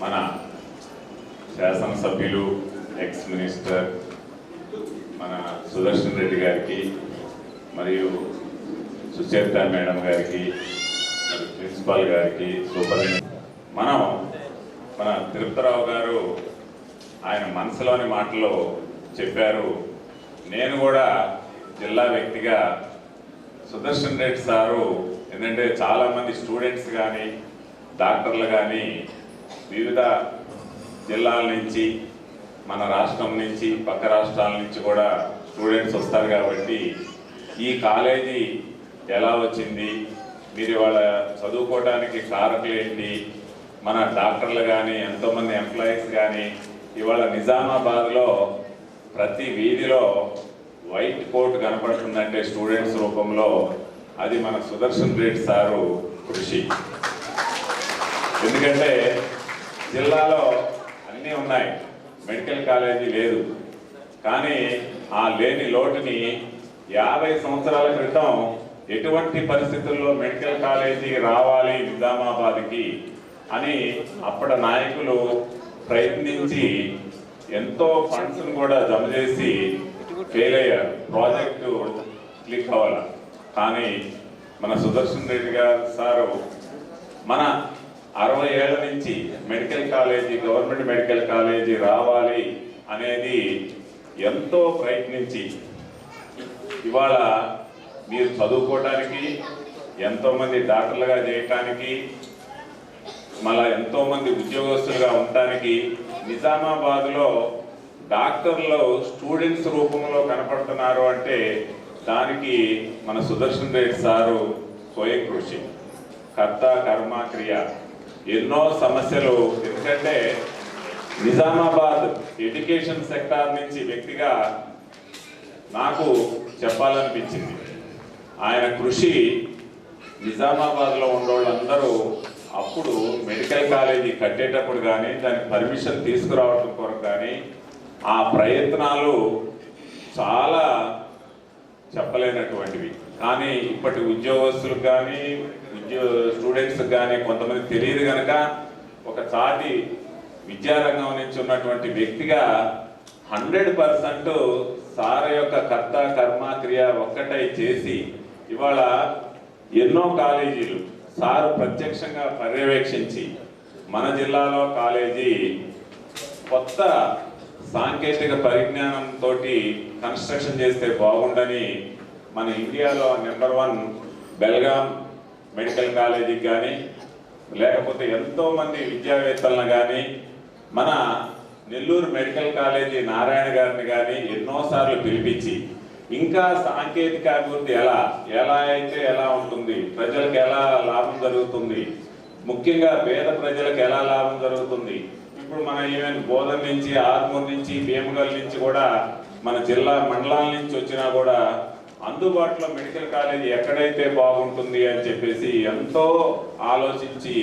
మన శాసనసభ్యులు ex minister మన సుదర్శన్ రెడ్డి గారికి మరియు సుచేత మేడం గారికి ప్రిన్సిపాల్ గారికి సూపరింటెండెంట్ మనం మన తిరుపతిరావు గారు ఆయన మనసులోని మాటలో చెప్పారు నేను కూడా జిల్లా వ్యక్తిగా సుదర్శన్ రెడ్డి సారు ఎందుకంటే చాలామంది స్టూడెంట్స్ కానీ డాక్టర్లు కానీ వివిధ జిల్లాల నుంచి మన రాష్ట్రం నుంచి పక్క రాష్ట్రాల నుంచి కూడా స్టూడెంట్స్ వస్తారు కాబట్టి ఈ కాలేజీ ఎలా వచ్చింది? మీరు ఇవాళ చదువుకోవడానికి కారకులు ఏంటి? మన డాక్టర్లు కానీ ఎంతోమంది ఎంప్లాయీస్ కానీ ఇవాళ నిజామాబాద్లో ప్రతి వీధిలో వైట్ కోట్ కనపడుతుందంటే స్టూడెంట్స్ రూపంలో అది మన సుదర్శన్ రెడ్డి సారు కృషి. ఎందుకంటే జిల్లాలో అన్నీ ఉన్నాయి. మెడికల్ కాలేజీ లేదు. కానీ ఆ లేని లోటుని యాభై సంవత్సరాల క్రితం ఎటువంటి పరిస్థితుల్లో మెడికల్ కాలేజీ రావాలి నిజామాబాద్కి అని అప్పటి నాయకులు ప్రయత్నించి ఎంతో ఫండ్స్ను కూడా జమ చేసి ఫెయిల్ అయ్యారు. ప్రాజెక్టు క్లిక్ అవ్వాలి కానీ మన సుదర్శన్ రెడ్డి గారు సారు మన అరవై ఏళ్ళ నుంచి medical college government medical college రావాలి అనేది ఎంతో ప్రయత్నించి ఇవాళ మీరు చదువుకోవడానికి ఎంతోమంది డాక్టర్లుగా చేయటానికి మళ్ళా ఎంతోమంది ఉద్యోగస్తులుగా ఉండటానికి నిజామాబాద్లో డాక్టర్లు స్టూడెంట్స్ రూపంలో కనపడుతున్నారు అంటే దానికి మన సుదర్శన్ రెడ్డి సారు స్వయం కృషి. కర్త కర్మ క్రియ. ఎన్నో సమస్యలు ఎందుకంటే నిజామాబాద్ ఎడ్యుకేషన్ సెక్టార్ నుంచి వ్యక్తిగా నాకు చెప్పాలనిపించింది. ఆయన కృషి నిజామాబాద్లో ఉన్నోళ్ళందరూ అప్పుడు మెడికల్ కాలేజీ కట్టేటప్పుడు కానీ దానికి పర్మిషన్ తీసుకురావడం కొరకు కానీ ఆ ప్రయత్నాలు చాలా చెప్పలేనటువంటివి. కానీ ఇప్పటి ఉద్యోగస్తులకు కానీ ఉద్యో స్టూడెంట్స్ కానీ కొంతమంది తెలియదు కనుక ఒక చాటి విద్యారంగం నుంచి ఉన్నటువంటి వ్యక్తిగా హండ్రెడ్ పర్సెంట్ సార్ యొక్క కర్త కర్మ క్రియ ఒక్కటై చేసి ఇవాళ ఎన్నో కాలేజీలు సారు ప్రత్యక్షంగా పర్యవేక్షించి మన జిల్లాలో కాలేజీ కొత్త సాంకేతిక పరిజ్ఞానంతో కన్స్ట్రక్షన్ చేస్తే బాగుండని మన ఇండియాలో నెంబర్ వన్ బెల్గాం మెడికల్ కాలేజీకి కానీ లేకపోతే ఎంతోమంది విద్యావేత్తలను కానీ మన నెల్లూరు మెడికల్ కాలేజీ నారాయణ గారిని కానీ ఎన్నోసార్లు పిలిపించి ఇంకా సాంకేతిక అభివృద్ధి ఎలా ఎలా అయితే ఎలా ఉంటుంది ప్రజలకు ఎలా లాభం జరుగుతుంది ముఖ్యంగా పేద ప్రజలకు ఎలా లాభం జరుగుతుంది ఇప్పుడు మన ఈవెన్ గోధుమ నుంచి ఆర్మూర్ నుంచి భీమగల్ నుంచి కూడా మన జిల్లా మండలాల నుంచి వచ్చినా కూడా అందుబాటులో మెడికల్ కాలేజీ ఎక్కడైతే బాగుంటుంది అని చెప్పేసి ఎంతో ఆలోచించి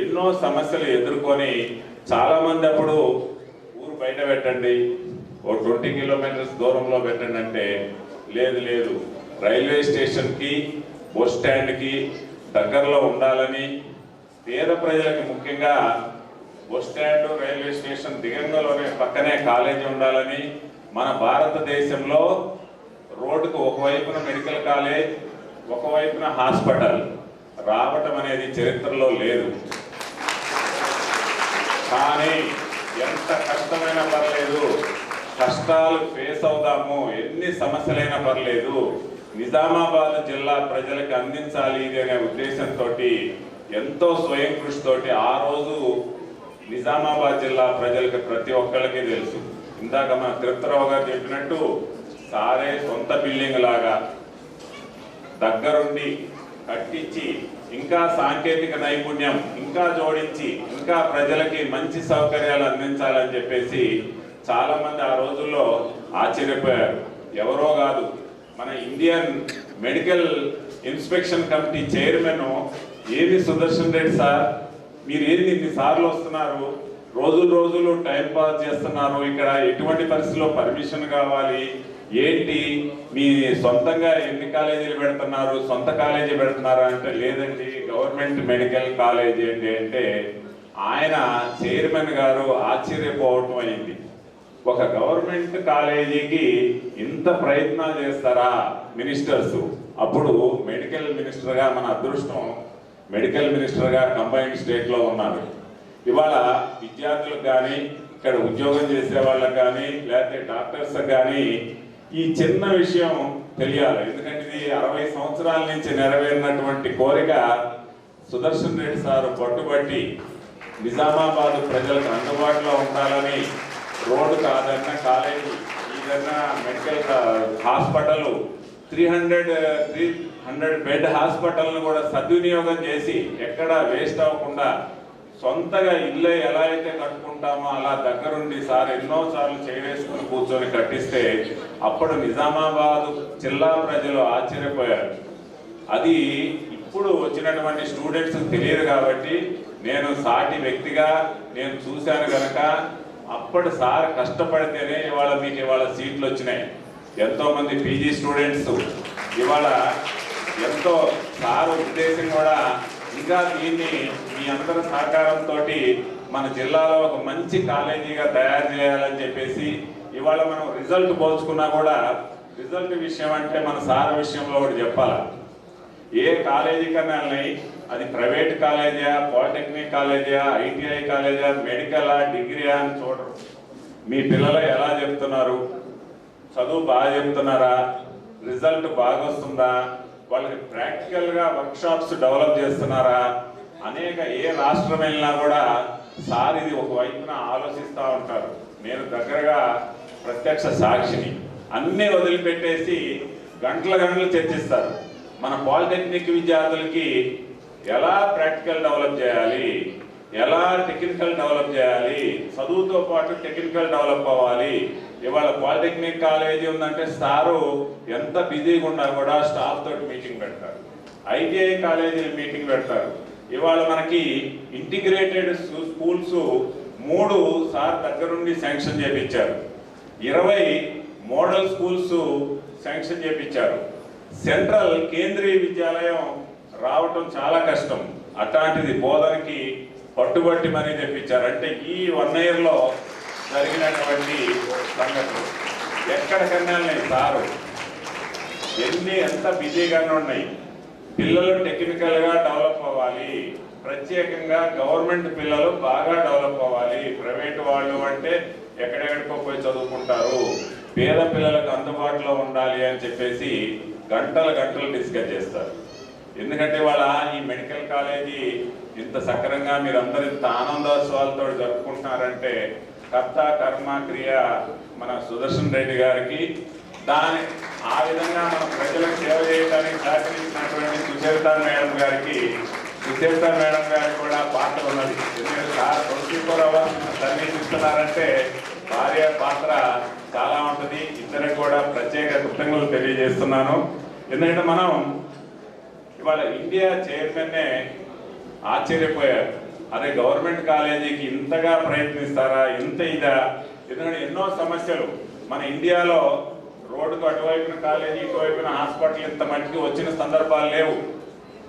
ఎన్నో సమస్యలు ఎదుర్కొని చాలామంది అప్పుడు ఊరు బయట పెట్టండి ఓ ట్వంటీ కిలోమీటర్స్ దూరంలో పెట్టండి అంటే లేదు లేదు. రైల్వే స్టేషన్కి బస్ స్టాండ్కి దగ్గరలో ఉండాలని పేద ప్రజలకి ముఖ్యంగా బస్ స్టాండ్ రైల్వే స్టేషన్ దిగంగలోనే పక్కనే కాలేజీ ఉండాలని మన భారతదేశంలో రోడ్డుకు ఒకవైపున మెడికల్ కాలేజ్ ఒకవైపున హాస్పిటల్ రావటం అనేది చరిత్రలో లేదు. కానీ ఎంత కష్టమైనా పర్లేదు కష్టాలు ఫేస్ అవుదాము ఎన్ని సమస్యలైనా పర్లేదు నిజామాబాద్ జిల్లా ప్రజలకు అందించాలి ఇది అనే ఉద్దేశంతో ఎంతో స్వయం కృషితోటి ఆ రోజు నిజామాబాద్ జిల్లా ప్రజలకు ప్రతి ఒక్కరికి తెలుసు. ఇందాక మన తిరుపతిరావు గారు చెప్పినట్టు సారే సొంత బిల్డింగ్ లాగా దగ్గరుండి కట్టించి ఇంకా సాంకేతిక నైపుణ్యం ఇంకా జోడించి ఇంకా ప్రజలకి మంచి సౌకర్యాలు అందించాలని చెప్పేసి చాలామంది ఆ రోజుల్లో ఆశ్చర్యపోయారు. ఎవరో కాదు మన Indian medical inspection committee chairman A V Sudarshan Reddy sir? మీరు ఏంది ఇన్ని సార్లు వస్తున్నారు? రోజులు రోజులు టైం పాస్ చేస్తున్నారు ఇక్కడ ఎటువంటి పరిస్థితుల్లో పర్మిషన్ కావాలి? ఏంటి? మీ సొంతంగా ఎన్ని కాలేజీలు పెడుతున్నారు? సొంత కాలేజీ పెడుతున్నారా అంటే లేదండి. గవర్నమెంట్ మెడికల్ కాలేజీ ఏంటి అంటే ఆయన చైర్మన్ గారు ఆశ్చర్యపోవటం అయింది. ఒక గవర్నమెంట్ కాలేజీకి ఇంత ప్రయత్నాలు చేస్తారా మినిస్టర్స్? అప్పుడు మెడికల్ మినిస్టర్గా మన అదృష్టం మెడికల్ మినిస్టర్గా కంబైన్డ్ స్టేట్లో ఉన్నారు. ఇవాళ విద్యార్థులకు కానీ ఇక్కడ ఉద్యోగం చేసే వాళ్ళకి కానీ లేకపోతే డాక్టర్స్ కానీ ఈ చిన్న విషయం తెలియాలి. ఎందుకంటే ఇది అరవై సంవత్సరాల నుంచి నెరవేరినటువంటి కోరిక సుదర్శన్ రెడ్డి సార్ పట్టుబట్టి నిజామాబాద్ ప్రజలకు అందుబాటులో ఉండాలని రోడ్డు కాదన్న కాలేజీ ఏదన్నా medical hospital three hundred three hundred bed హాస్పిటల్ను కూడా సద్వినియోగం చేసి ఎక్కడ వేస్ట్ అవ్వకుండా సొంతగా ఇల్లు ఎలా అయితే కట్టుకుంటామో అలా దగ్గరుండి సార్ ఎన్నోసార్లు సార్లు కూర్చొని కట్టిస్తే అప్పుడు నిజామాబాద్ జిల్లా ప్రజలు ఆశ్చర్యపోయారు. అది ఇప్పుడు వచ్చినటువంటి స్టూడెంట్స్ తెలియదు కాబట్టి నేను సాటి వ్యక్తిగా నేను చూశాను కనుక అప్పటి సార్ కష్టపడితేనే ఇవాళ మీకు ఇవాళ సీట్లు వచ్చినాయి. ఎంతో మంది పీజీ స్టూడెంట్స్ ఇవాళ ఎంతో సార్ ఉద్దేశం కూడా ఇంకా దీన్ని మీ అందరి సహకారంతో మన జిల్లాలో ఒక మంచి కాలేజీగా తయారు చేయాలని చెప్పేసి ఇవాళ మనం రిజల్ట్ పోల్చుకున్నా కూడా రిజల్ట్ విషయం అంటే మన సార్ విషయంలో ఒకటి చెప్పాలా? ఏ కాలేజీ కన్నా అది ప్రైవేట్ కాలేజా పాలిటెక్నిక్ కాలేజా ఐటీఐ కాలేజా మెడికలా డిగ్రీయా అని చూడరు. మీ పిల్లలు ఎలా చెప్తున్నారు? చదువు బాగా చెప్తున్నారా? రిజల్ట్ బాగా వస్తుందా వాళ్ళకి ప్రాక్టికల్గా వర్క్షాప్స్ డెవలప్ చేస్తున్నారా? అనేక ఏ రాష్ట్రం వెళ్ళినా కూడా సార్ ఇది ఒక వైపున ఆలోచిస్తూ ఉంటారు. నేను దగ్గరగా ప్రత్యక్ష సాక్షిని. అన్నీ వదిలిపెట్టేసి గంటల గంటలు చర్చిస్తారు. మన పాలిటెక్నిక్ విద్యార్థులకి ఎలా ప్రాక్టికల్ డెవలప్ చేయాలి? ఎలా టెక్నికల్ డెవలప్ చేయాలి? చదువుతో పాటు టెక్నికల్ డెవలప్ అవ్వాలి. ఇవాళ పాలిటెక్నిక్ కాలేజీ ఉందంటే సారు ఎంత బిజీగా ఉన్నా కూడా స్టాఫ్ తోటి మీటింగ్ పెడతారు. ఐటీఐ కాలేజీలు మీటింగ్ పెడతారు. ఇవాళ మనకి ఇంటిగ్రేటెడ్ స్కూల్స్ మూడు సార్ దగ్గరుండి శాంక్షన్ చేపించారు. ఇరవై మోడల్ స్కూల్స్ శాంక్షన్ చేపించారు. సెంట్రల్ కేంద్రీయ విద్యాలయం రావటం చాలా కష్టం. అట్లాంటిది బోధనకి పట్టుబట్టి మరీ తెప్పించారు. అంటే ఈ వన్ ఇయర్లో జరిగినటువంటి సంగతులు ఎక్కడికన్నా లేదు సారు? ఎన్ని ఎంత బిజీగానే ఉన్నాయి. పిల్లలు టెక్నికల్గా డెవలప్ అవ్వాలి. ప్రత్యేకంగా గవర్నమెంట్ పిల్లలు బాగా డెవలప్ అవ్వాలి. ప్రైవేట్ వాళ్ళు అంటే ఎక్కడెక్కడికో పోయి చదువుకుంటారు. పేద పిల్లలకు అందుబాటులో ఉండాలి అని చెప్పేసి గంటలు గంటలు డిస్కస్ చేస్తారు. ఎందుకంటే వాళ్ళ ఈ మెడికల్ కాలేజీ ఇంత సక్రంగా మీరు అందరు ఇంత ఆనందోత్సవాలతో జరుపుకుంటున్నారంటే కర్త కర్మ క్రియ మన సుదర్శన్ రెడ్డి గారికి దాని ఆ విధంగా మన ప్రజలకు సేవ చేయడానికి సహకరించినటువంటి సుచేత మేడం గారికి సుచేత మేడం గారికి కూడా పాత్ర ఉన్నది. ఎందుకంటే సార్ ఇస్తున్నారంటే భార్య పాత్ర చాలా ఉంటుంది. ఇద్దరికి కూడా ప్రత్యేక కృతజ్ఞతలు తెలియజేస్తున్నాను. ఎందుకంటే మనం ఇవాళ ఇండియా చైర్మన్నే ఆశ్చర్యపోయారు. అదే గవర్నమెంట్ కాలేజీకి ఇంతగా ప్రయత్నిస్తారా? ఇంత ఇదా? ఎందుకంటే ఎన్నో సమస్యలు. మన ఇండియాలో రోడ్డుకు అటువైపున కాలేజీ ఇటువైపున హాస్పిటల్ ఇంత మట్టికి వచ్చిన సందర్భాలు లేవు.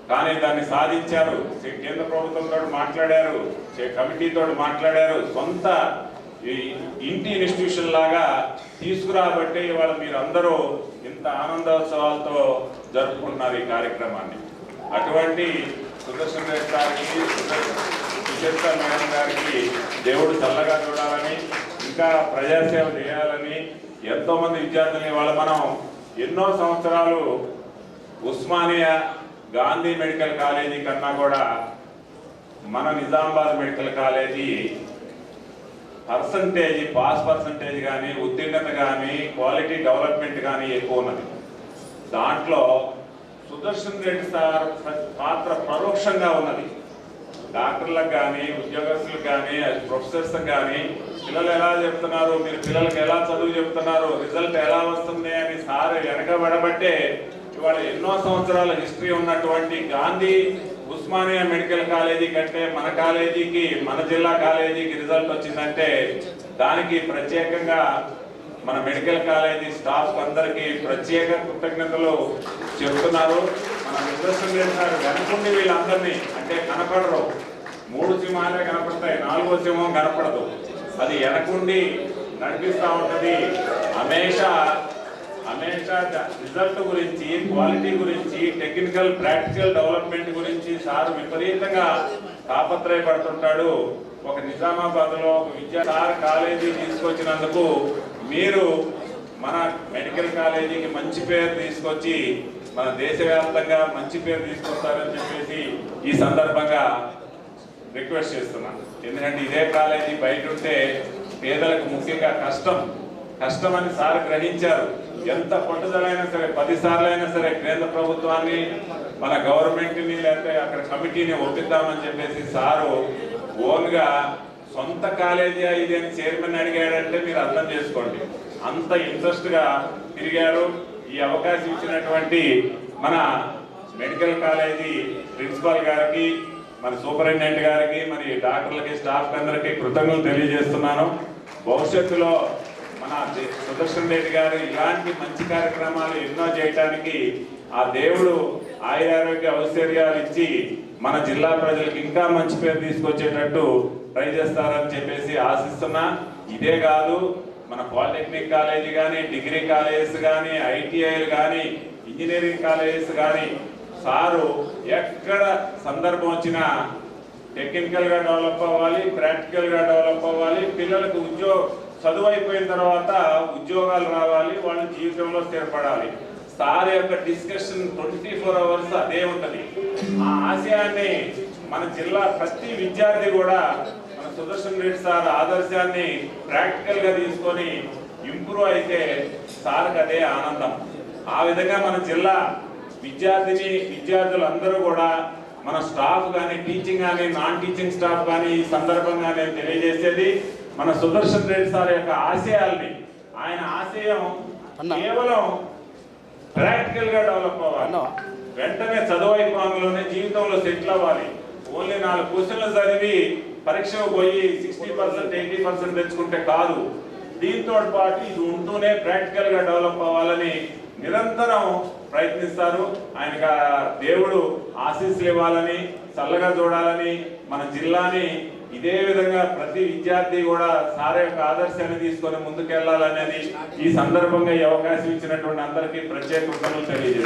కానీ దాన్ని సాధించారు. సే- కేంద్ర ప్రభుత్వంతో మాట్లాడారు. సే- కమిటీతో మాట్లాడారు. సొంత ఈ ఇంటి ఇన్స్టిట్యూషన్ లాగా తీసుకురాబట్టే ఇవాళ మీరు అందరూ ఇంత ఆనందోత్సవాలతో జరుపుకుంటున్నారు ఈ కార్యక్రమాన్ని. అటువంటి సుదర్శన్ రెడ్డి గారికి సుచరిత మేడం గారికి దేవుడు చల్లగా చూడాలని ఇంకా ప్రజాసేవ చేయాలని ఎంతోమంది విద్యార్థులని వాళ్ళ మనం ఎన్నో సంవత్సరాలు ఉస్మానియా గాంధీ మెడికల్ కాలేజీ కన్నా కూడా మన Nizamabad medical college percentage pass percentage కానీ ఉత్తీర్ణత కానీ క్వాలిటీ డెవలప్మెంట్ కానీ ఎక్కువ ఉన్నది. దాంట్లో సుదర్శన్ రెడ్డి సార్ పాత్ర పరోక్షంగా ఉన్నది. డాక్టర్లకు కానీ ఉద్యోగస్తులకు కానీ ప్రొఫెసర్స్ కానీ పిల్లలు ఎలా చెప్తున్నారు మీరు పిల్లలకు ఎలా చదువు చెప్తున్నారు రిజల్ట్ ఎలా వస్తుంది అని సార్ వెనకబడబట్టే ఇవాళ ఎన్నో సంవత్సరాల హిస్టరీ ఉన్నటువంటి గాంధీ ఉస్మానియా మెడికల్ కాలేజీ కంటే మన కాలేజీకి మన జిల్లా కాలేజీకి రిజల్ట్ వచ్చిందంటే దానికి ప్రత్యేకంగా మన మెడికల్ కాలేజీ స్టాఫ్ అందరికీ ప్రత్యేక కృతజ్ఞతలు చెప్తున్నారు. మన నిదర్శనం చేస్తున్నారు వెనుకుండి వీళ్ళందరినీ అంటే కనపడరు. మూడు సింహాలే కనపడతాయి నాలుగో సింహం కనపడదు. అది వెనకుండి నడిపిస్తూ ఉంటుంది. అమేష అమేష రిజల్ట్ గురించి క్వాలిటీ గురించి టెక్నికల్ ప్రాక్టికల్ డెవలప్మెంట్ గురించి సార్ విపరీతంగా తాపత్రయపడుతుంటాడు. ఒక నిజామాబాద్లో ఒక విద్యా సార్ కాలేజీ తీసుకొచ్చినందుకు మీరు మన మెడికల్ కాలేజీకి మంచి పేరు తీసుకొచ్చి మన దేశవ్యాప్తంగా మంచి పేరు తీసుకొస్తారని చెప్పేసి ఈ సందర్భంగా రిక్వెస్ట్ చేస్తున్నాను ఎందుకంటే ఇదే కాలేజీ బయట ఉంటే పేదలకు ముఖ్యంగా కష్టం. కష్టం అని సార్ గ్రహించారు. ఎంత పట్టుదలైనా సరే పదిసార్లు అయినా సరే కేంద్ర ప్రభుత్వాన్ని మన గవర్నమెంట్ని లేకపోతే అక్కడ కమిటీని ఒప్పిద్దామని చెప్పేసి సారు ఓన్గా సొంత కాలేజీ ఇది అని చైర్మన్ అడిగాడంటే మీరు అర్థం చేసుకోండి. అంత ఇంట్రెస్ట్గా తిరిగారు. ఈ అవకాశం ఇచ్చినటువంటి మన మెడికల్ కాలేజీ ప్రిన్సిపాల్ గారికి మన సూపరింటెండెంట్ గారికి మరి డాక్టర్లకి స్టాఫ్ అందరికి కృతజ్ఞతలు తెలియజేస్తున్నాను. భవిష్యత్తులో మన సుదర్శన్ రెడ్డి గారు ఇలాంటి మంచి కార్యక్రమాలు ఎన్నో చేయటానికి ఆ దేవుడు ఆయురారోగ్య ఔశ్వర్యాలు ఇచ్చి మన జిల్లా ప్రజలకు ఇంకా మంచి పేరు తీసుకొచ్చేటట్టు ట్రై చేస్తారని చెప్పేసి ఆశిస్తున్నా. ఇదే కాదు మన పాలిటెక్నిక్ కాలేజీ కానీ డిగ్రీ కాలేజెస్ కానీ ఐటీఐలు కానీ ఇంజనీరింగ్ కాలేజెస్ కానీ సారు ఎక్కడ సందర్భం వచ్చినా టెక్నికల్గా డెవలప్ అవ్వాలి ప్రాక్టికల్గా డెవలప్ అవ్వాలి పిల్లలకు ఉద్యోగ చదువు అయిపోయిన తర్వాత ఉద్యోగాలు రావాలి వాళ్ళ జీవితంలో స్థిరపడాలి. సార్ యొక్క డిస్కషన్ ట్వంటీ ఫోర్ అవర్స్ అదే ఉంటుంది. ఆ ఆశయాన్ని మన జిల్లా ప్రతి విద్యార్థి కూడా మన సుదర్శన్ రెడ్డి సార్ ఆదర్శాన్ని ప్రాక్టికల్గా తీసుకొని ఇంప్రూవ్ అయితే సార్కి అదే ఆనందం. ఆ విధంగా మన జిల్లా విద్యార్థిని విద్యార్థులందరూ కూడా మన స్టాఫ్ కానీ టీచింగ్ కానీ నాన్ టీచింగ్ స్టాఫ్ కానీ ఈ సందర్భంగా నేను తెలియజేసేది. మన సుదర్శన్ రెడ్డి సార్ యొక్క ఆశయాల్ని ఆయన ఆశయం. కేవలం ప్రాక్టికల్గా డెవలప్ అవ్వాలి అన్నా. వెంటనే చదువు అయిపోగానే జీవితంలో సెటిల్ అవ్వాలి ఓన్లీ నాలుగు క్వశ్చన్లు చదివి పరీక్షకు పోయి సిక్స్టీ పర్సెంట్ ఎయిటీ పర్సెంట్ తెచ్చుకుంటే కాదు దీంతో పాటు ఇది ఉంటూనే ప్రాక్టికల్గా డెవలప్ అవ్వాలని నిరంతరం ప్రయత్నిస్తారు ఆయనకు ఆ దేవుడు ఆశీస్సులు ఇవ్వాలని చల్లగా చూడాలని మన జిల్లాని ఇదే విధంగా ప్రతి విద్యార్థి కూడా సార్ యొక్క ఆదర్శాన్ని తీసుకొని ముందుకెళ్ళాలనేది ఈ సందర్భంగా ఈ అవకాశం ఇచ్చినటువంటి అందరికీ ప్రత్యేక కృతజ్ఞతలు తెలియజేస్తాను